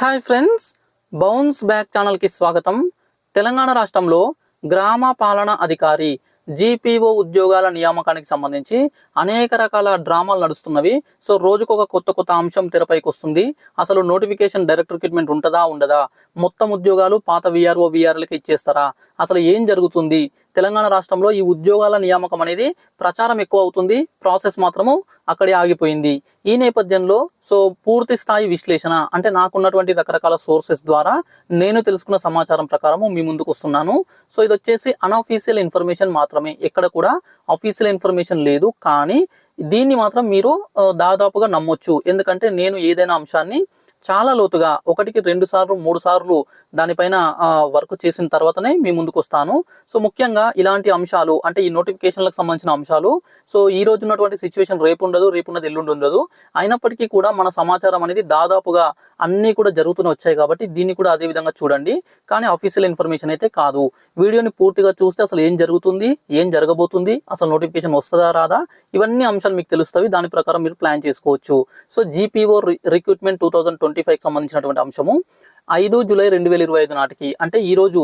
Hi friends bounce back ఛానల్కి స్వాగతం. తెలంగాణ రాష్ట్రంలో గ్రామ పాలన అధికారి జీపీఓ ఉద్యోగాల నియామకానికి సంబంధించి అనేక రకాల డ్రామాలు నడుస్తున్నవి. సో రోజుకు ఒక కొత్త కొత్త అంశం తెరపైకి వస్తుంది. అసలు నోటిఫికేషన్ డైరెక్ట్ రిక్రూట్మెంట్ ఉంటుందా ఉండదా? మొత్తం ఉద్యోగాలు పాత విఆర్ఓ విఆర్లకి ఇచ్చేస్తారా? అసలు ఏం జరుగుతుంది? తెలంగాణ రాష్ట్రంలో ఈ ఉద్యోగాల నియామకం అనేది ప్రచారం ఎక్కువ అవుతుంది. ప్రాసెస్ మాత్రము అక్కడే ఆగిపోయింది. ఈ నేపథ్యంలో సో పూర్తి స్థాయి విశ్లేషణ అంటే నాకున్నటువంటి రకరకాల సోర్సెస్ ద్వారా నేను తెలుసుకున్న సమాచారం ప్రకారము మీ ముందుకు వస్తున్నాను. సో ఇది వచ్చేసి అన్అఫీషియల్ ఇన్ఫర్మేషన్ మాత్రమే. ఎక్కడ కూడా అఫీషియల్ ఇన్ఫర్మేషన్ లేదు. కానీ దీన్ని మాత్రం మీరు దాదాపుగా నమ్మొచ్చు. ఎందుకంటే నేను ఏదైనా అంశాన్ని చాలా లోతుగా ఒకటికి రెండు సార్లు మూడు సార్లు దానిపైన వర్క్ చేసిన తర్వాతనే మీ ముందుకు వస్తాను. సో ముఖ్యంగా ఇలాంటి అంశాలు అంటే ఈ నోటిఫికేషన్లకు సంబంధించిన అంశాలు సో ఈ రోజు ఉన్నటువంటి సిచ్యువేషన్ రేపు ఉండదు రేపు ఉన్నది ఎల్లుండి ఉండదు అయినప్పటికీ కూడా మన సమాచారం అనేది దాదాపుగా అన్నీ కూడా జరుగుతూనే వచ్చాయి కాబట్టి దీన్ని కూడా అదే విధంగా చూడండి. కానీ అఫీషియల్ ఇన్ఫర్మేషన్ అయితే కాదు. వీడియోని పూర్తిగా చూస్తే అసలు ఏం జరుగుతుంది ఏం జరగబోతుంది అసలు నోటిఫికేషన్ వస్తుందా రాదా? ఇవన్నీ అంశాలు మీకు తెలుస్తాయి దాని ప్రకారం మీరు ప్లాన్ చేసుకోవచ్చు. So GPO recruitment two twenty five సంబంధించినటువంటి అంశము. ఐదు జూలై రెండు వేల ఇరవై ఐదు నాటికి అంటే ఈ రోజు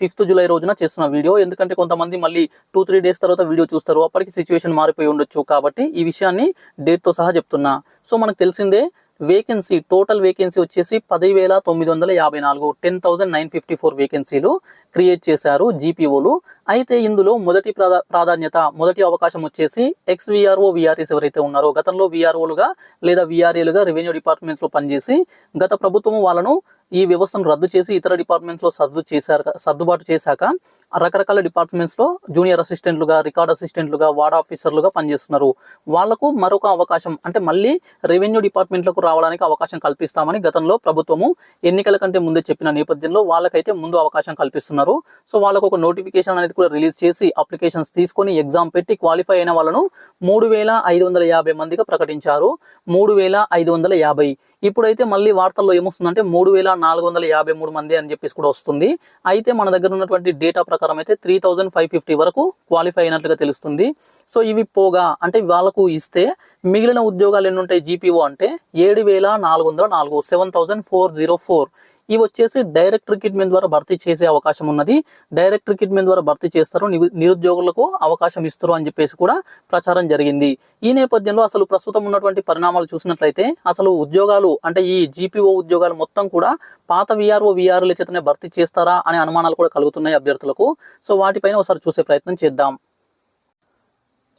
ఫిఫ్త్ జూలై రోజున చేస్తున్న వీడియో. ఎందుకంటే కొంతమంది మళ్ళీ టూ త్రీ డేస్ తర్వాత వీడియో చూస్తారు. అప్పటికి సిచ్యువేషన్ మారిపోయి ఉండొచ్చు కాబట్టి ఈ విషయాన్ని డేట్తో సహా చెప్తున్నా. సో మనకు తెలిసిందే వేకెన్సీ టోటల్ వేకెన్సీ వచ్చేసి పదివేల తొమ్మిది వందల యాభై నాలుగు ten thousand nine fifty four వేకెన్సీలు create చేశారు జీపీఓలు. అయితే ఇందులో మొదటి ప్రాధా ప్రాధాన్యత మొదటి అవకాశం వచ్చేసి ఎక్స్ విఆర్ఓ విఆర్ఎస్ ఎవరైతే ఉన్నారో గతంలో విఆర్ఓలుగా లేదా విఆర్ఏలుగా రెవెన్యూ డిపార్ట్మెంట్స్లో పనిచేసి గత ప్రభుత్వం వాళ్ళను ఈ వ్యవస్థను రద్దు చేసి ఇతర డిపార్ట్మెంట్స్లో సర్దు చేశారు సర్దుబాటు చేశాక రకరకాల డిపార్ట్మెంట్స్లో జూనియర్ అసిస్టెంట్లుగా రికార్డ్ అసిస్టెంట్లుగా వార్డ్ ఆఫీసర్లుగా పనిచేస్తున్నారు. వాళ్ళకు మరొక అవకాశం అంటే మళ్ళీ రెవెన్యూ డిపార్ట్మెంట్లకు రావడానికి అవకాశం కల్పిస్తామని గతంలో ప్రభుత్వము ఎన్నికల కంటే ముందే చెప్పిన నేపథ్యంలో వాళ్ళకైతే ముందు అవకాశం కల్పిస్తున్నారు. సో వాళ్ళకు ఒక నోటిఫికేషన్ అనేది కూడా రిలీజ్ చేసి అప్లికేషన్స్ తీసుకొని ఎగ్జామ్ పెట్టి క్వాలిఫై అయిన వాళ్ళను మూడు వేల ఐదు వందల యాభై మందిగా ప్రకటించారు. మూడు వేల ఐదు వందల యాభై. ఇప్పుడైతే మళ్ళీ వార్తల్లో ఏమొస్తుందంటే మూడు వేల నాలుగు వందల యాభై మూడు మంది అని చెప్పేసి కూడా వస్తుంది. అయితే మన దగ్గర ఉన్నటువంటి డేటా ప్రకారం అయితే త్రీ థౌజండ్ ఫైవ్ ఫిఫ్టీ వరకు క్వాలిఫై అయినట్లుగా తెలుస్తుంది. సో ఇవి పోగా అంటే వాళ్ళకు ఇస్తే మిగిలిన ఉద్యోగాలు ఎన్ని ఉంటాయి జీపీఓ అంటే ఏడు వేల నాలుగు వందల నాలుగు seven thousand four zero four. ఇవి వచ్చేసి డైరెక్ట్ రిక్రూట్మెంట్ ద్వారా భర్తీ చేసే అవకాశం ఉన్నది. డైరెక్ట్ రిక్రూట్మెంట్ ద్వారా భర్తీ చేస్తారు. నిరుద్యోగులకు అవకాశం ఇస్తారు అని చెప్పేసి కూడా ప్రచారం జరిగింది. ఈ నేపథ్యంలో అసలు ప్రస్తుతం ఉన్నటువంటి పరిణామాలు చూసినట్లయితే అసలు ఉద్యోగాలు అంటే ఈ జీపీఓ ఉద్యోగాలు మొత్తం కూడా పాత విఆర్ఓ విఆర్ల చేతనే భర్తీ చేస్తారా అనే అనుమానాలు కూడా కలుగుతున్నాయి అభ్యర్థులకు. సో వాటిపైన ఒకసారి చూసే ప్రయత్నం చేద్దాం.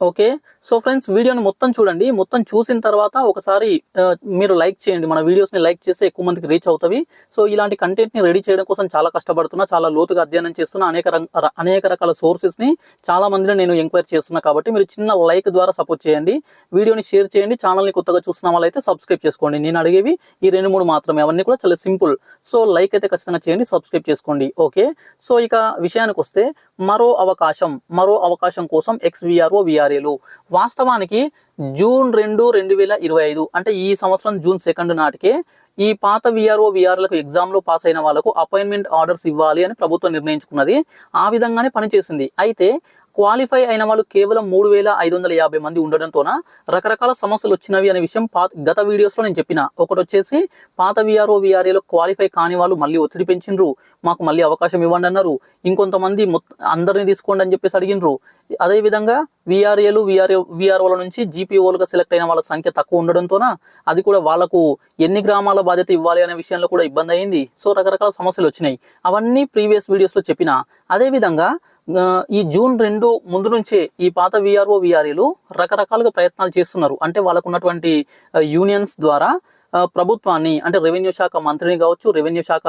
ఓకే? సో ఫ్రెండ్స్ వీడియోని మొత్తం చూడండి. మొత్తం చూసిన తర్వాత ఒకసారి మీరు లైక్ చేయండి. మన వీడియోస్ని లైక్ చేస్తే ఎక్కువ మందికి రీచ్ అవుతాయి సో ఇలాంటి కంటెంట్ని రెడీ చేయడం కోసం చాలా కష్టపడుతున్నా చాలా లోతుగా అధ్యయనం చేస్తున్నా అనేక అనేక రకాల సోర్సెస్ని చాలా మందిని నేను ఎంక్వైరీ చేస్తున్నా కాబట్టి మీరు చిన్న లైక్ ద్వారా సపోర్ట్ చేయండి. వీడియోని షేర్ చేయండి. ఛానల్ని కొత్తగా చూస్తున్న వాళ్ళైతే సబ్స్క్రైబ్ చేసుకోండి. నేను అడిగేవి ఈ రెండు మూడు మాత్రమే. అవన్నీ కూడా చాలా సింపుల్. సో లైక్ అయితే ఖచ్చితంగా చేయండి సబ్స్క్రైబ్ చేసుకోండి. ఓకే? సో ఇక విషయానికి వస్తే మరో అవకాశం మరో అవకాశం కోసం ఎక్స్వీఆర్ఓ విఆర్ఏలు. వాస్తవానికి జూన్ రెండు రెండు వేల ఇరవై ఐదు అంటే ఈ సంవత్సరం జూన్ సెకండ్ నాటికే ఈ పాత విఆర్ఓ విఆర్లకు ఎగ్జామ్లో పాస్ అయిన వాళ్ళకు అపాయింట్మెంట్ ఆర్డర్స్ ఇవ్వాలి అని ప్రభుత్వం నిర్ణయించుకున్నది. ఆ విధంగానే పనిచేసింది. అయితే క్వాలిఫై అయిన వాళ్ళు కేవలం మూడు వేల ఐదు వందల యాభై మంది ఉండడంతోన రకరకాల సమస్యలు వచ్చినవి అనే విషయం పాత గత వీడియోస్లో నేను చెప్పిన. ఒకటి వచ్చేసి పాత విఆర్ఓ విఆర్ఏలో క్వాలిఫై కాని వాళ్ళు మళ్ళీ ఒత్తిడి పెంచిండ్రు. మాకు మళ్ళీ అవకాశం ఇవ్వండి అన్నారు. ఇంకొంతమంది మొత్తం అందరినీ తీసుకోండి అని చెప్పేసి అడిగినరు అదేవిధంగా విఆర్ఏలు విఆర్ఏ విఆర్ఓల నుంచి జీపీఓలుగా సెలెక్ట్ అయిన వాళ్ళ సంఖ్య తక్కువ ఉండడంతోన అది కూడా వాళ్ళకు ఎన్ని గ్రామాల బాధ్యత ఇవ్వాలి అనే విషయంలో కూడా ఇబ్బంది అయింది. సో రకరకాల సమస్యలు వచ్చినాయి. అవన్నీ ప్రీవియస్ వీడియోస్లో చెప్పిన. అదేవిధంగా ఈ జూన్ రెండు ముందు నుంచే ఈ పాత విఆర్ఓ విఆర్ఏలు రకరకాలుగా ప్రయత్నాలు చేస్తున్నారు. అంటే వాళ్ళకు ఉన్నటువంటి యూనియన్స్ ద్వారా ప్రభుత్వాన్ని అంటే రెవెన్యూ శాఖ మంత్రిని కావచ్చు రెవెన్యూ శాఖ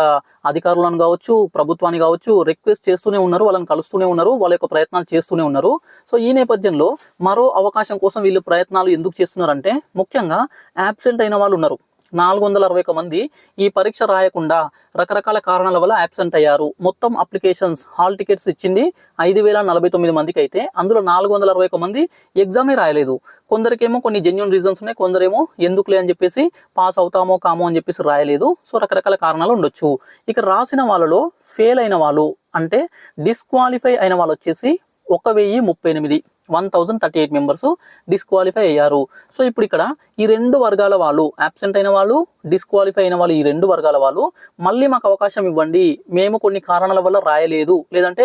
అధికారులను కావచ్చు ప్రభుత్వాన్ని కావచ్చు రిక్వెస్ట్ చేస్తూనే ఉన్నారు వాళ్ళని కలుస్తూనే ఉన్నారు వాళ్ళ యొక్క ప్రయత్నాలు చేస్తూనే ఉన్నారు. సో ఈ నేపథ్యంలో మరో అవకాశం కోసం వీళ్ళు ప్రయత్నాలు ఎందుకు చేస్తున్నారంటే ముఖ్యంగా యాబ్సెంట్ అయిన వాళ్ళు ఉన్నారు. నాలుగు వందల అరవై ఒక మంది ఈ పరీక్ష రాయకుండా రకరకాల కారణాల వల్ల యాబ్సెంట్ అయ్యారు. మొత్తం అప్లికేషన్స్ హాల్ టికెట్స్ ఇచ్చింది ఐదు వేల నలభై తొమ్మిది మందికి అయితే అందులో నాలుగు వందల అరవై ఒక మంది ఎగ్జామే రాయలేదు. కొందరికేమో కొన్ని జెన్యున్ రీజన్స్ ఉన్నాయి కొందరేమో ఎందుకులే అని చెప్పేసి పాస్ అవుతామో కామో అని చెప్పేసి రాయలేదు. సో రకరకాల కారణాలు ఉండొచ్చు. ఇక రాసిన వాళ్ళలో ఫెయిల్ అయిన వాళ్ళు అంటే డిస్క్వాలిఫై అయిన వాళ్ళు వచ్చేసి ఒక వెయ్యి ముప్పై ఎనిమిది. One thousand thirty eight members disqualify అయ్యారు. సో ఇప్పుడు ఇక్కడ ఈ రెండు వర్గాల వాళ్ళు అబ్సెంట్ అయిన వాళ్ళు డిస్క్వాలిఫై అయిన వాళ్ళు ఈ రెండు వర్గాల వాళ్ళు మళ్ళీ మాకు అవకాశం ఇవ్వండి. మేము కొన్ని కారణాల వల్ల రాయలేదు. లేదంటే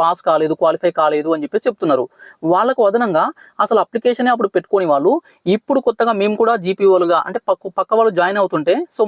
పాస్ కాలేదు క్వాలిఫై కాలేదు అని చెప్పేసి చెప్తున్నారు. వాళ్ళకు అదనంగా అసలు అప్లికేషనే అప్పుడు పెట్టుకొని వాళ్ళు ఇప్పుడు కొత్తగా మేము కూడా జీపీఓలుగా అంటే పక్క పక్క వాళ్ళు జాయిన్ అవుతుంటే సో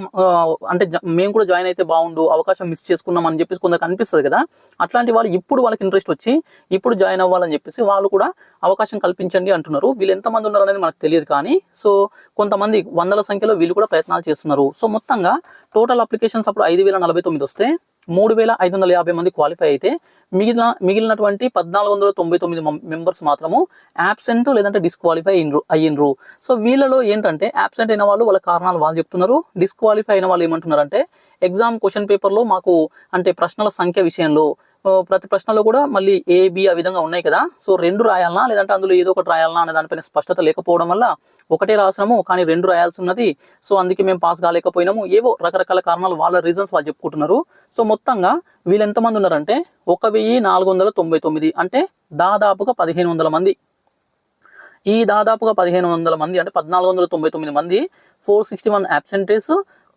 అంటే మేము కూడా జాయిన్ అయితే బాగుండు అవకాశం మిస్ చేసుకున్నాం అని చెప్పేసి కొందరికి అనిపిస్తుంది కదా. అట్లాంటి వాళ్ళు ఇప్పుడు వాళ్ళకి ఇంట్రెస్ట్ వచ్చి ఇప్పుడు జాయిన్ అవ్వాలని చెప్పేసి వాళ్ళు కూడా అవకాశం కల్పించండి అంటున్నారు. వీళ్ళు ఎంతమంది ఉన్నారు అనేది మనకు తెలియదు కానీ సో కొంతమంది వందల సంఖ్యలో వీళ్ళు కూడా ప్రయత్నాలు చేస్తున్నారు. సో మొత్తంగా టోటల్ అప్లికేషన్స్ అప్పుడు ఐదు వేల నలభై తొమ్మిది వస్తే మూడు వేల ఐదు వందల యాభై మంది క్వాలిఫై అయితే మిగిలిన మిగిలినటువంటి పద్నాలుగు వందల తొంభై తొమ్మిది మెంబర్స్ మాత్రము యాబ్సెంట్ లేదంటే డిస్క్వాలిఫై అయినరు అయ్యిండ్రు. సో వీళ్ళలో ఏంటంటే యాబ్సెంట్ అయిన వాళ్ళు వాళ్ళ కారణాలు వాళ్ళు చెప్తున్నారు. డిస్క్వాలిఫై అయిన వాళ్ళు ఏమంటున్నారంటే ఎగ్జామ్ క్వశ్చన్ పేపర్లో మాకు అంటే ప్రశ్నల సంఖ్య విషయంలో ప్రతి ప్రశ్నలో కూడా మళ్ళీ ఏబి ఆ విధంగా ఉన్నాయి కదా. సో రెండు రాయాలనా లేదంటే అందులో ఏదో ఒకటి రాయాలనా అనే దానిపైన స్పష్టత లేకపోవడం వల్ల ఒకటే రాసినాము కానీ రెండు రాయాల్సి ఉన్నది సో అందుకే మేము పాస్ కాలేకపోయినాము. ఏవో రకరకాల కారణాలు వాళ్ళ రీజన్స్ వాళ్ళు చెప్పుకుంటున్నారు. సో మొత్తంగా వీళ్ళు ఎంతమంది ఉన్నారంటే ఒక వెయ్యి నాలుగు వందల తొంభై తొమ్మిది. అంటే దాదాపుగా పదిహేను వందల మంది. ఈ దాదాపుగా పదిహేను వందల మంది అంటే పద్నాలుగు వందల తొంభై తొమ్మిది మంది four sixty one absentees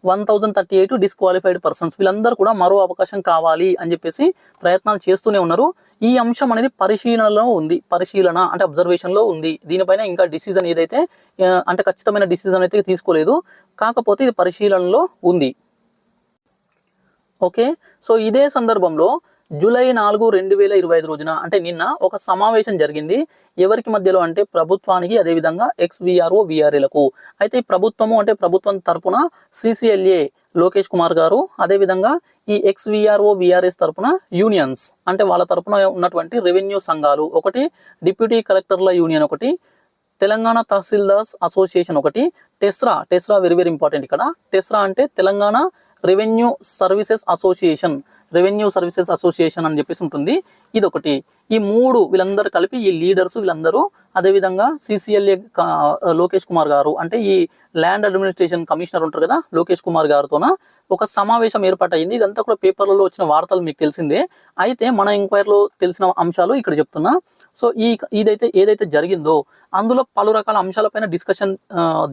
one thousand thirty eight disqualified persons వీళ్ళందరూ కూడా మరో అవకాశం కావాలి అని చెప్పేసి ప్రయత్నాలు చేస్తూనే ఉన్నారు. ఈ అంశం అనేది పరిశీలనలో ఉంది. పరిశీలన అంటే అబ్జర్వేషన్లో ఉంది. దీనిపైన ఇంకా డిసిజన్ ఏదైతే అంటే ఖచ్చితమైన డిసిజన్ అయితే తీసుకోలేదు. కాకపోతే ఇది పరిశీలనలో ఉంది. ఓకే? సో ఇదే సందర్భంలో జూలై నాలుగు రెండు వేల ఇరవై ఐదు రోజున అంటే నిన్న ఒక సమావేశం జరిగింది. ఎవరికి మధ్యలో అంటే ప్రభుత్వానికి అదేవిధంగా ఎక్స్విఆర్ఓ విఆర్ఏలకు. అయితే ఈ ప్రభుత్వము అంటే ప్రభుత్వం తరపున సిసిఎల్ఏ లోకేష్ కుమార్ గారు అదేవిధంగా ఈ ఎక్స్విఆర్ఓ విఆర్ఎస్ తరపున యూనియన్స్ అంటే వాళ్ళ తరపున ఉన్నటువంటి రెవెన్యూ సంఘాలు ఒకటి డిప్యూటీ కలెక్టర్ల యూనియన్ ఒకటి తెలంగాణ తహసీల్దార్స్ అసోసియేషన్ ఒకటి TESRA TESRA very very important ఇక్కడ. టెస్రా అంటే Telangana revenue services association. Revenue services association అని చెప్పేసి ఉంటుంది. ఇది ఒకటి ఈ మూడు వీళ్ళందరూ కలిపి ఈ లీడర్స్ వీళ్ళందరూ అదేవిధంగా సిసిఎల్ఏ లోకేష్ కుమార్ గారు అంటే ఈ ల్యాండ్ అడ్మినిస్ట్రేషన్ కమిషనర్ ఉంటారు కదా లోకేష్ కుమార్ గారితోన ఒక సమావేశం ఏర్పాటైంది ఇదంతా కూడా పేపర్లలో వచ్చిన వార్తలు మీకు తెలిసిందే. అయితే మన ఎంక్వైరీలో తెలిసిన అంశాలు ఇక్కడ చెప్తున్నా. సో ఈ ఇదైతే ఏదైతే జరిగిందో అందులో పలు రకాల అంశాలపైన డిస్కషన్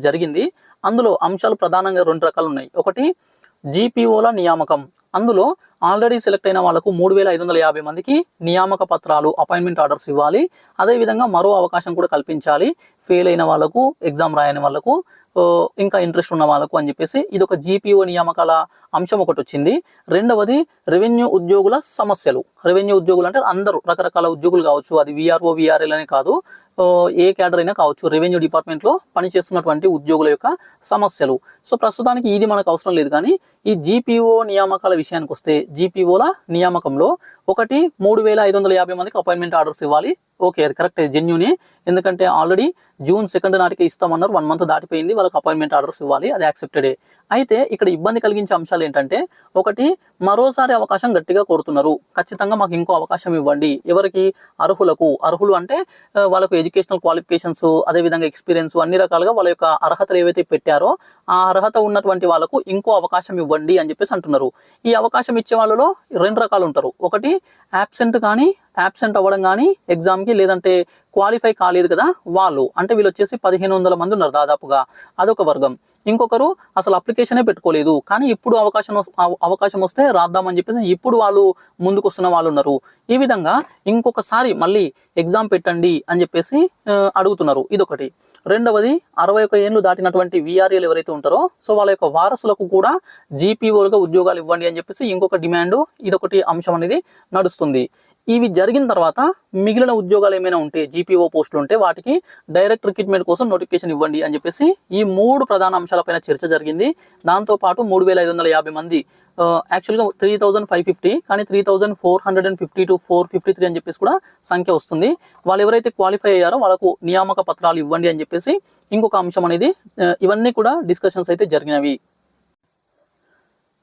జరిగింది. అందులో అంశాలు ప్రధానంగా రెండు రకాలు ఉన్నాయి. ఒకటి జీపీఓల నియామకం. అందులో ఆల్రెడీ సెలెక్ట్ అయిన వాళ్ళకు మూడు వేల ఐదు వందల యాభై మందికి నియామక పత్రాలు అపాయింట్మెంట్ ఆర్డర్స్ ఇవ్వాలి. అదేవిధంగా మరో అవకాశం కూడా కల్పించాలి. ఫెయిల్ అయిన వాళ్ళకు ఎగ్జామ్ రాయని వాళ్ళకు ఇంకా ఇంట్రెస్ట్ ఉన్న వాళ్ళకు అని చెప్పేసి ఇది ఒక జీపీఓ నియామకాల అంశం ఒకటి వచ్చింది. రెండవది రెవెన్యూ ఉద్యోగుల సమస్యలు. రెవెన్యూ ఉద్యోగులు అంటే అందరూ రకరకాల ఉద్యోగులు కావచ్చు అది విఆర్ఓ విఆర్ఎల్ అనే కాదు. ఏ క్యాడర్ అయినా కావచ్చు రెవెన్యూ డిపార్ట్మెంట్లో పనిచేస్తున్నటువంటి ఉద్యోగుల యొక్క సమస్యలు. సో ప్రస్తుతానికి ఇది మనకు అవసరం లేదు కానీ ఈ జీపీఓ నియామకాల విషయానికి వస్తే జీపీఓల నియామకంలో ఒకటి మూడు వేల ఐదు వందల యాభై మందికి అపాయింట్మెంట్ ఆర్డర్స్ ఇవ్వాలి. ఓకే అది కరెక్ట్ జెన్యునే. ఎందుకంటే ఆల్రెడీ జూన్ సెకండ్ నాటికి ఇస్తామన్నారు. వన్ మంత్ దాటిపోయింది. వాళ్ళకి అపాయింట్మెంట్ ఆర్డర్స్ ఇవ్వాలి. అది యాక్సెప్టెడే అయితే ఇక్కడ ఇబ్బంది కలిగించే అంశాలు ఏంటంటే ఒకటి మరోసారి అవకాశం గట్టిగా కోరుతున్నారు. ఖచ్చితంగా మాకు ఇంకో అవకాశం ఇవ్వండి. ఎవరికి? అర్హులకు. అర్హులు అంటే వాళ్ళకు ఎడ్యుకేషనల్ క్వాలిఫికేషన్స్ అదేవిధంగా ఎక్స్పీరియన్స్ అన్ని రకాలుగా వాళ్ళ యొక్క అర్హతలు ఏవైతే పెట్టారో ఆ అర్హత ఉన్నటువంటి వాళ్ళకు ఇంకో అవకాశం ఇవ్వండి అని చెప్పేసి అంటున్నారు. ఈ అవకాశం ఇచ్చే వాళ్ళలో రెండు రకాలు ఉంటారు. ఒకటి యాబ్సెంట్ కానీ యాబ్సెంట్ అవ్వడం కానీ ఎగ్జామ్కి లేదంటే క్వాలిఫై కాలేదు కదా వాళ్ళు. అంటే వీళ్ళు వచ్చేసి పదిహేను వందల మంది ఉన్నారు దాదాపుగా. అదొక వర్గం. ఇంకొకరు అసలు అప్లికేషనే పెట్టుకోలేదు. కానీ ఇప్పుడు అవకాశం అవకాశం వస్తే రాద్దామని చెప్పేసి ఇప్పుడు వాళ్ళు ముందుకు వస్తున్న వాళ్ళు ఉన్నారు ఈ విధంగా ఇంకొకసారి మళ్ళీ ఎగ్జామ్ పెట్టండి అని చెప్పేసి అడుగుతున్నారు. ఇదొకటి. రెండవది అరవై ఒక ఏళ్ళు దాటినటువంటి విఆర్ఏలు ఎవరైతే ఉంటారో సో వాళ్ళ యొక్క వారసులకు కూడా జీపీఓలుగా ఉద్యోగాలు ఇవ్వండి అని చెప్పేసి ఇంకొక డిమాండ్ ఇదొకటి అంశం అనేది నడుస్తుంది. ఇవి జరిగిన తర్వాత మిగిలిన ఉద్యోగాలు ఏమైనా ఉంటే జీపీఓ పోస్టులు ఉంటే వాటికి డైరెక్ట్ రిక్రూట్మెంట్ కోసం నోటిఫికేషన్ ఇవ్వండి అని చెప్పేసి ఈ మూడు ప్రధాన అంశాలపైన చర్చ జరిగింది. దాంతో పాటు మూడు వేల ఐదు వందల యాభై మంది యాక్చువల్గా త్రీ థౌజండ్ ఫైవ్ ఫిఫ్టీ కానీ three thousand four hundred and fifty two four fifty three అని చెప్పేసి కూడా సంఖ్య వస్తుంది. వాళ్ళు ఎవరైతే క్వాలిఫై అయ్యారో వాళ్ళకు నియామక పత్రాలు ఇవ్వండి అని చెప్పేసి ఇంకొక అంశం అనేది ఇవన్నీ కూడా డిస్కషన్స్ అయితే జరిగినవి.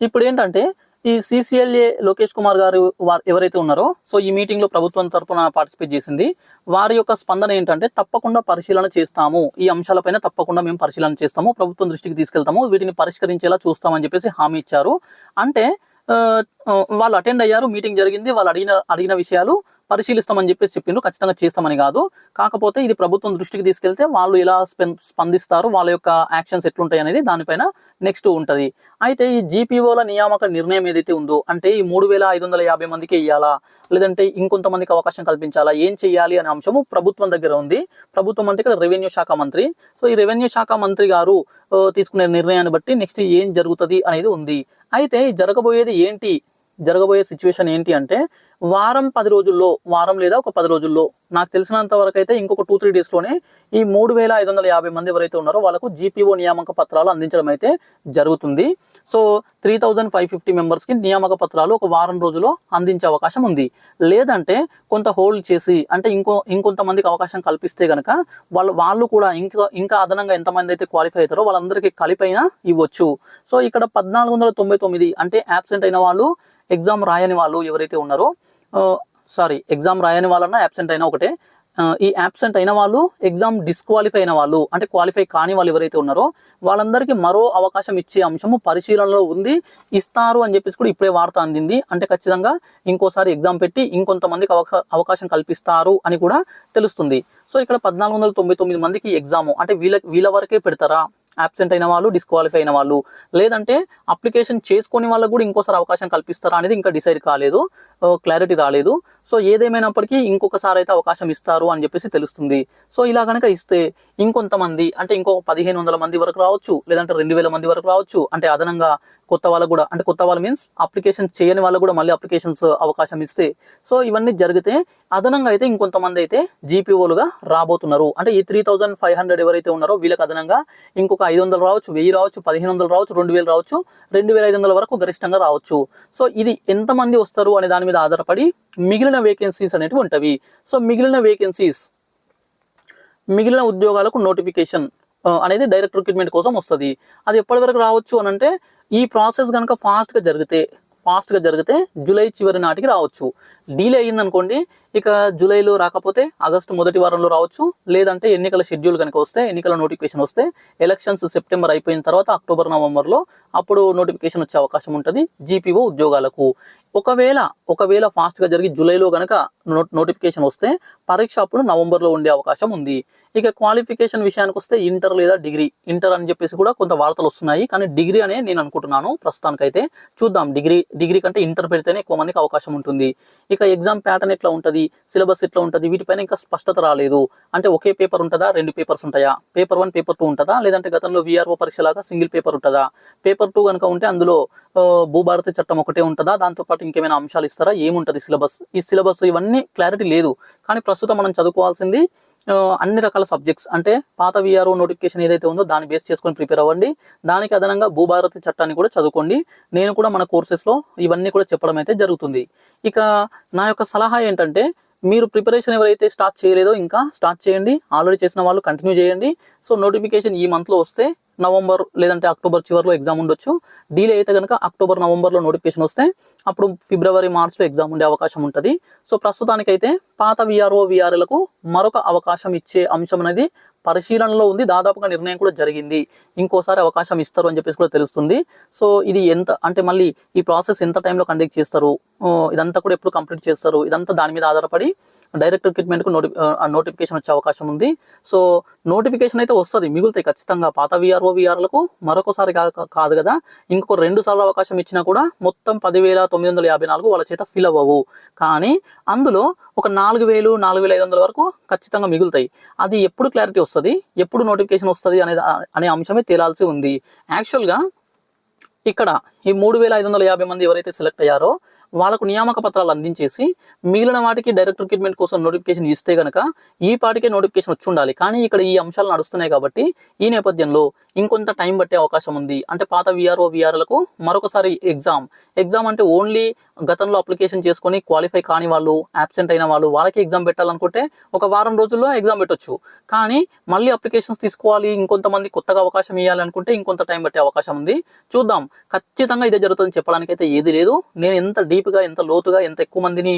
ఇప్పుడు ఏంటంటే ఈ సిసిఎల్ఏ లోకేష్ కుమార్ గారు వారు ఎవరైతే ఉన్నారో సో ఈ మీటింగ్లో ప్రభుత్వం తరఫున పార్టిసిపేట్ చేసింది. వారి యొక్క స్పందన ఏంటంటే తప్పకుండా పరిశీలన చేస్తాము. ఈ అంశాలపైన తప్పకుండా మేము పరిశీలన చేస్తాము. ప్రభుత్వం దృష్టికి తీసుకెళ్తాము. వీటిని పరిష్కరించేలా చూస్తామని చెప్పేసి హామీ ఇచ్చారు. అంటే వాళ్ళు అటెండ్ అయ్యారు మీటింగ్ జరిగింది. వాళ్ళు అడిగిన అడిగిన విషయాలు పరిశీలిస్తామని చెప్పేసి చెప్పిండ్రు. ఖచ్చితంగా చేస్తామని కాదు. కాకపోతే ఇది ప్రభుత్వం దృష్టికి తీసుకెళ్తే వాళ్ళు ఎలా స్పందిస్తారు వాళ్ళ యొక్క యాక్షన్స్ ఎట్లుంటాయి అనేది దానిపైన నెక్స్ట్ ఉంటుంది. అయితే ఈ జీపీఓల నియామక నిర్ణయం ఏదైతే ఉందో అంటే ఈ మూడు వేల ఐదు వందల యాభై మందికి ఇవ్వాలా లేదంటే ఇంకొంతమందికి అవకాశం కల్పించాలా? ఏం చేయాలి అనే అంశము ప్రభుత్వం దగ్గర ఉంది. ప్రభుత్వం అంటే ఇక్కడ రెవెన్యూ శాఖ మంత్రి. సో ఈ రెవెన్యూ శాఖ మంత్రి గారు తీసుకునే నిర్ణయాన్ని బట్టి నెక్స్ట్ ఏం జరుగుతుంది అనేది ఉంది. అయితే జరగబోయేది ఏంటి? జరగబోయే సిచ్యువేషన్ ఏంటి అంటే వారం పది రోజుల్లో వారం లేదా ఒక పది రోజుల్లో నాకు తెలిసినంత వరకు అయితే ఇంకొక టూ త్రీ డేస్లోనే ఈ మూడు వేల ఐదు వందల యాభై మంది ఎవరైతే ఉన్నారో వాళ్ళకు జీపీఓ నియామక పత్రాలు అందించడం అయితే జరుగుతుంది. So three thousand five fifty మెంబర్స్కి నియామక పత్రాలు ఒక వారం రోజుల్లో అందించే అవకాశం ఉంది. లేదంటే కొంత హోల్డ్ చేసి అంటే ఇంకో ఇంకొంతమందికి అవకాశం కల్పిస్తే కనుక వాళ్ళు వాళ్ళు కూడా ఇంకా ఇంకా అదనంగా ఎంతమంది అయితే క్వాలిఫై అవుతారో వాళ్ళందరికీ కలిపైనా ఇవ్వచ్చు. సో ఇక్కడ పద్నాలుగు వందల తొంభై తొమ్మిది అంటే యాబ్సెంట్ అయిన వాళ్ళు ఎగ్జామ్ రాయని వాళ్ళు ఎవరైతే ఉన్నారో సారీ ఎగ్జామ్ రాయని వాళ్ళన్నా యాబ్సెంట్ అయినా ఒకటే. ఈ యాబ్సెంట్ అయిన వాళ్ళు ఎగ్జామ్ డిస్క్వాలిఫై అయిన వాళ్ళు అంటే క్వాలిఫై కాని వాళ్ళు ఎవరైతే ఉన్నారో వాళ్ళందరికీ మరో అవకాశం ఇచ్చే అంశము పరిశీలనలో ఉంది. ఇస్తారు అని చెప్పేసి కూడా ఇప్పుడే వార్త అందింది. అంటే ఖచ్చితంగా ఇంకోసారి ఎగ్జామ్ పెట్టి ఇంకొంతమందికి అవకా అవకాశం కల్పిస్తారు అని కూడా తెలుస్తుంది. సో ఇక్కడ పద్నాలుగు వందల తొంభై తొమ్మిది మందికి ఎగ్జామ్ అంటే వీళ్ళ వీళ్ళ వరకే పెడతారా? యాబ్సెంట్ అయిన వాళ్ళు డిస్క్వాలిఫై అయిన వాళ్ళు. లేదంటే అప్లికేషన్ చేసుకునే వాళ్ళకు కూడా ఇంకోసారి అవకాశం కల్పిస్తారా అనేది ఇంకా డిసైడ్ కాలేదు. క్లారిటీ రాలేదు. సో ఏదేమైనప్పటికీ ఇంకొకసారి అయితే అవకాశం ఇస్తారు అని చెప్పేసి తెలుస్తుంది. సో ఇలా కనుక ఇస్తే ఇంకొంతమంది అంటే ఇంకొక పదిహేను వందల మంది వరకు రావచ్చు లేదంటే రెండు వేల మంది వరకు రావచ్చు అంటే అదనంగా కొత్త వాళ్ళకు కూడా అంటే కొత్త వాళ్ళు మీన్స్ అప్లికేషన్ చేయని వాళ్ళకు కూడా మళ్ళీ అప్లికేషన్స్ అవకాశం ఇస్తే సో ఇవన్నీ జరిగితే అదనంగా అయితే ఇంకొంతమంది అయితే జీపీఓలుగా రాబోతున్నారు. అంటే ఈ త్రీ థౌజండ్ ఫైవ్ హండ్రెడ్ ఎవరైతే ఉన్నారో వీళ్ళకి అదనంగా ఇంకొక ఐదు వందలు రావచ్చు వెయ్యి రావచ్చు పదిహేను వందలు రావచ్చు రెండు వేలు రావచ్చు రెండు వేల ఐదు వందల వరకు గరిష్టంగా రావచ్చు. సో ఇది ఎంతమంది వస్తారు అనే దాని మీద ఆధారపడి మిగిలిన వేకెన్సీస్ అనేటివి ఉంటవి సో మిగిలిన వేకెన్సీస్ మిగిలిన ఉద్యోగాలకు నోటిఫికేషన్ అనేది డైరెక్ట్ రిక్రూట్మెంట్ కోసం వస్తుంది. అది ఎప్పటి వరకు రావచ్చు అని అంటే ఈ ప్రాసెస్ కనుక ఫాస్ట్గా జరిగితే ఫాస్ట్గా జరిగితే జూలై చివరి నాటికి రావచ్చు. డీలే అయిందనుకోండి ఇక జూలైలో రాకపోతే ఆగస్టు మొదటి వారంలో రావచ్చు. లేదంటే ఎన్నికల షెడ్యూల్ కనుక వస్తే ఎన్నికల నోటిఫికేషన్ వస్తే ఎలక్షన్స్ సెప్టెంబర్ అయిపోయిన తర్వాత అక్టోబర్ నవంబర్లో అప్పుడు నోటిఫికేషన్ వచ్చే అవకాశం ఉంటుంది జీపీఓ ఉద్యోగాలకు. ఒకవేళ ఒకవేళ ఫాస్ట్గా జరిగి జూలైలో కనుక నోటిఫికేషన్ వస్తే పరీక్ష అప్పుడు నవంబర్లో ఉండే అవకాశం ఉంది. ఇక క్వాలిఫికేషన్ విషయానికి వస్తే ఇంటర్ లేదా డిగ్రీ ఇంటర్ అని చెప్పేసి కూడా కొంత వార్తలు వస్తున్నాయి. కానీ డిగ్రీ అనే నేను అనుకుంటున్నాను ప్రస్తుతానికైతే. చూద్దాం డిగ్రీ డిగ్రీ కంటే ఇంటర్ పెడితేనే ఎక్కువ మందికి అవకాశం ఉంటుంది. ఇక ఎగ్జామ్ ప్యాటర్న్ ఎట్లా ఉంటుంది? సిలబస్ ఎట్లా ఉంటుంది? వీటిపైన ఇంకా స్పష్టత రాలేదు. అంటే ఒకే పేపర్ ఉంటుందా? రెండు పేపర్స్ ఉంటాయా? పేపర్ వన్ పేపర్ టూ ఉంటుందా? లేదంటే గతంలో విఆర్ఓ పరీక్ష లాగా సింగిల్ పేపర్ ఉంటుందా? పేపర్ టూ కనుక ఉంటే అందులో ఆ, భూభారతి చట్టం ఒకటే ఉంటుందా? దాంతోపాటు ఇంకేమైనా అంశాలు ఇస్తారా? ఏముంటుంది సిలబస్? ఈ సిలబస్ ఇవన్నీ క్లారిటీ లేదు. కానీ ప్రస్తుతం మనం చదువుకోవాల్సింది అన్ని రకాల సబ్జెక్ట్స్ అంటే పాత విఆర్ఓ నోటిఫికేషన్ ఏదైతే ఉందో దాన్ని బేస్ చేసుకొని ప్రిపేర్ అవ్వండి. దానికి అదనంగా భూభారతి చట్టాన్ని కూడా చదువుకోండి. నేను కూడా మన కోర్సెస్లో ఇవన్నీ కూడా చెప్పడం అయితే జరుగుతుంది. ఇక నా యొక్క సలహా ఏంటంటే మీరు ప్రిపరేషన్ ఎవరైతే స్టార్ట్ చేయలేదో ఇంకా స్టార్ట్ చేయండి. ఆల్రెడీ చేసిన వాళ్ళు కంటిన్యూ చేయండి. సో నోటిఫికేషన్ ఈ మంత్లో వస్తే నవంబర్ లేదంటే అక్టోబర్ చివరిలో ఎగ్జామ్ ఉండొచ్చు. డీలే అయితే కనుక అక్టోబర్ నవంబర్లో నోటిఫికేషన్ వస్తే అప్పుడు ఫిబ్రవరి మార్చ్లో ఎగ్జామ్ ఉండే అవకాశం ఉంటుంది. సో ప్రస్తుతానికైతే పాత విఆర్ఓ విఆర్ఎలకు మరొక అవకాశం ఇచ్చే అంశం అనేది పరిశీలనలో ఉంది. దాదాపుగా నిర్ణయం కూడా జరిగింది. ఇంకోసారి అవకాశం ఇస్తారు అని చెప్పేసి కూడా తెలుస్తుంది. సో ఇది ఎంత అంటే మళ్ళీ ఈ ప్రాసెస్ ఎంత టైంలో కండక్ట్ చేస్తారు? ఇదంతా కూడా ఎప్పుడు కంప్లీట్ చేస్తారు? ఇదంతా దాని మీద ఆధారపడి డైరెక్ట్ రిక్రూట్మెంట్కు నోటి నోటిఫికేషన్ వచ్చే అవకాశం ఉంది. సో నోటిఫికేషన్ అయితే వస్తుంది మిగులుతాయి ఖచ్చితంగా. పాత విఆర్ఓ విఆర్లకు మరొకసారి కాదు కదా. ఇంకొక రెండు సార్లు అవకాశం ఇచ్చినా కూడా మొత్తం పదివేల తొమ్మిది వందల యాభై నాలుగు వాళ్ళ చేత ఫిల్ అవ్వవు. కానీ అందులో ఒక నాలుగు వేలు నాలుగు వేల ఐదు వందల వరకు ఖచ్చితంగా మిగులుతాయి. అది ఎప్పుడు క్లారిటీ వస్తుంది ఎప్పుడు నోటిఫికేషన్ వస్తుంది అనేది అనే అంశమే తేలాల్సి ఉంది. యాక్చువల్గా ఇక్కడ ఈ మూడు వేల ఐదు వందల యాభై మంది ఎవరైతే సెలెక్ట్ అయ్యారో వాళ్ళకు నియామక పత్రాలు అందించేసి మిగిలిన వాటికి డైరెక్ట్ రిక్రూట్మెంట్ కోసం నోటిఫికేషన్ ఇస్తే కనుక ఈ పాటికే నోటిఫికేషన్ వచ్చి ఉండాలి. కానీ ఇక్కడ ఈ అంశాలు నడుస్తున్నాయి కాబట్టి ఈ నేపథ్యంలో ఇంకొంత టైం పట్టే అవకాశం ఉంది. అంటే పాత విఆర్ఓ విఆర్లకు మరొకసారి ఎగ్జామ్ ఎగ్జామ్ అంటే ఓన్లీ గతంలో అప్లికేషన్ చేసుకొని క్వాలిఫై కాని వాళ్ళు యాబ్సెంట్ అయిన వాళ్ళు వాళ్ళకి ఎగ్జామ్ పెట్టాలనుకుంటే ఒక వారం రోజుల్లో ఎగ్జామ్ పెట్టొచ్చు. కానీ మళ్ళీ అప్లికేషన్స్ తీసుకోవాలి ఇంకొంతమంది కొత్తగా అవకాశం ఇవ్వాలి అనుకుంటే ఇంకొంత టైం పట్టే అవకాశం ఉంది. చూద్దాం. ఖచ్చితంగా ఇదే జరుగుతుందని చెప్పడానికి అయితే ఏది లేదు. నేను ఎంత డీప్గా ఎంత లోతుగా ఎంత ఎక్కువ మందిని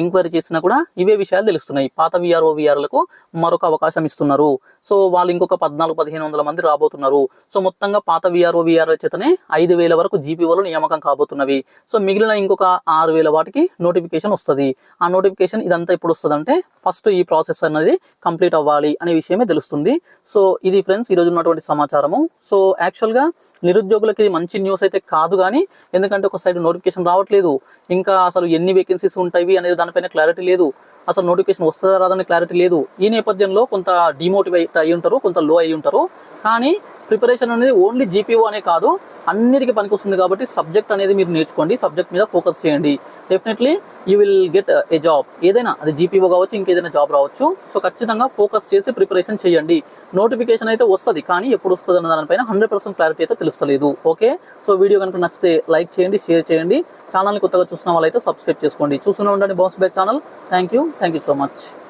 ఎంక్వైరీ చేసినా కూడా ఇవే విషయాలు తెలుస్తున్నాయి. పాత విఆర్ఓ విఆర్లకు మరొక అవకాశం ఇస్తున్నారు. సో వాళ్ళు ఇంకొక పద్నాలుగు పదిహేను వందల మంది రాబోతున్నారు. సో మొత్తంగా పాత విఆర్ఓ విఆర్ల చేతనే ఐదు వేల వరకు జీపీఓలు నియామకం కాబోతున్నవి. సో మిగిలిన ఇంకొక ఆరు వేల వాటికి నోటిఫికేషన్ వస్తుంది. ఆ నోటిఫికేషన్ ఇదంతా ఎప్పుడు వస్తుంది అంటే ఫస్ట్ ఈ ప్రాసెస్ అనేది కంప్లీట్ అవ్వాలి అనే విషయమే తెలుస్తుంది. సో ఇది ఫ్రెండ్స్ ఈరోజు ఉన్నటువంటి సమాచారము. సో యాక్చువల్గా నిరుద్యోగులకి మంచి న్యూస్ అయితే కాదు కానీ ఎందుకంటే ఒక సైడ్ నోటిఫికేషన్ రావట్లేదు. ఇంకా అసలు ఎన్ని వేకెన్సీస్ ఉంటాయి అనేది దానిపైన క్లారిటీ లేదు. అసలు నోటిఫికేషన్ వస్తుందా రాదని క్లారిటీ లేదు. ఈ నేపథ్యంలో కొంత డిమోటివేట్ అయి ఉంటారు కొంత లో అయి ఉంటారు. కానీ ప్రిపరేషన్ అనేది ఓన్లీ జీపీఓ అనే కాదు అన్నిటికీ పనికొస్తుంది కాబట్టి సబ్జెక్ట్ అనేది మీరు నేర్చుకోండి సబ్జెక్ట్ మీద ఫోకస్ చేయండి. Definitely you will get a job ఏదైనా అది జీపీఓ కావచ్చు ఇంకేదైనా జాబ్ రావచ్చు. సో ఖచ్చితంగా ఫోకస్ చేసి ప్రిపరేషన్ చేయండి. నోటిఫికేషన్ అయితే వస్తుంది కానీ ఎప్పుడు వస్తుంది అన్న దానిపైన హండ్రెడ్ పర్సెంట్ క్లారిటీ అయితే తెలుస్తలేదు. ఓకే? సో వీడియో కనుక నచ్చితే లైక్ చేయండి షేర్ చేయండి. ఛానల్ని కొత్తగా చూసిన వాళ్ళైతే సబ్స్క్రైబ్ చేసుకోండి. చూస్తూనే ఉండండి bounce back channel. Thank you. Thank you so much.